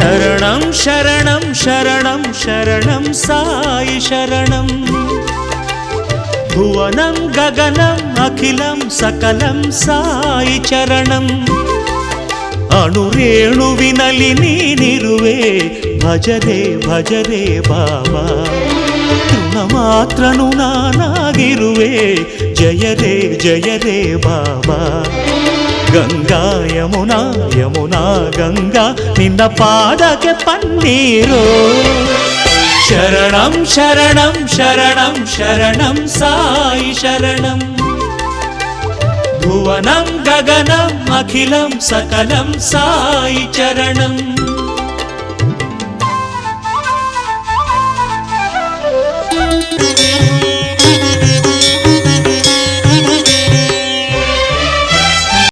శరణం శరణం శరణం శరణం సాయి శరణం భువనం గగనం అఖిలం సకలం సాయి చరణం అణురేణు వినలిని నిరువే భజరే భజరే బాబా మాత్రను నానాగిరువే జయరే జయరే బాబా గంగా యమునా యమునా గంగా నిన్న పాదకే పన్నీరు. శరణం శరణం శరణం శరణం సాయి శరణం. భువనం గగనం అఖిలం సకలం సాయి చరణం.